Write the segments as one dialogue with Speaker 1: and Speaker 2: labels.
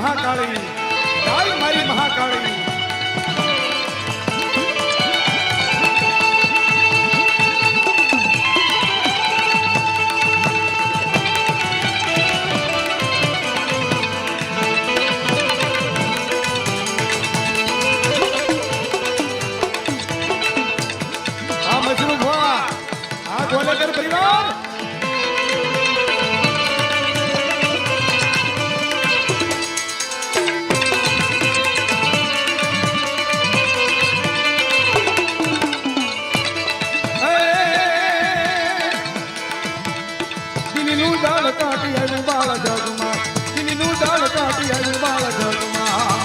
Speaker 1: મહાકાળી. તારી મારી મહાકાળી. દાળ કાઢી આવ્યું બાળ જગમાં. દિલીનું દાળ કાઢી આવ્યું બાળ જગમાં.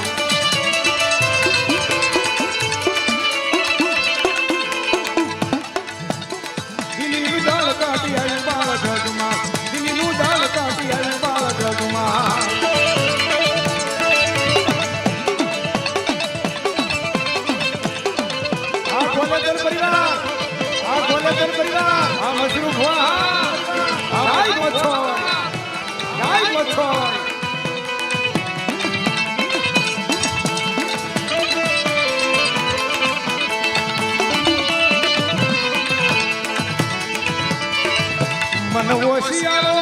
Speaker 1: દિલીનું દાળ કાઢી આવ્યું બાળ જગમાં. દિલીનું દાળ કાઢી પરિવાર, આ ગોલેકર પરિવાર. મચ્છો મન હોશિયારો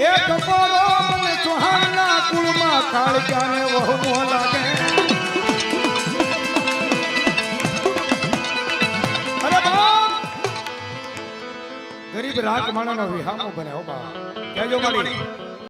Speaker 1: એ કપોરો મને ચૌહાણના કુળમાં કાળજાને વહમો લાગે ગરીબ રાખ માણાનો વિહામો બને હો બા કેજો મારી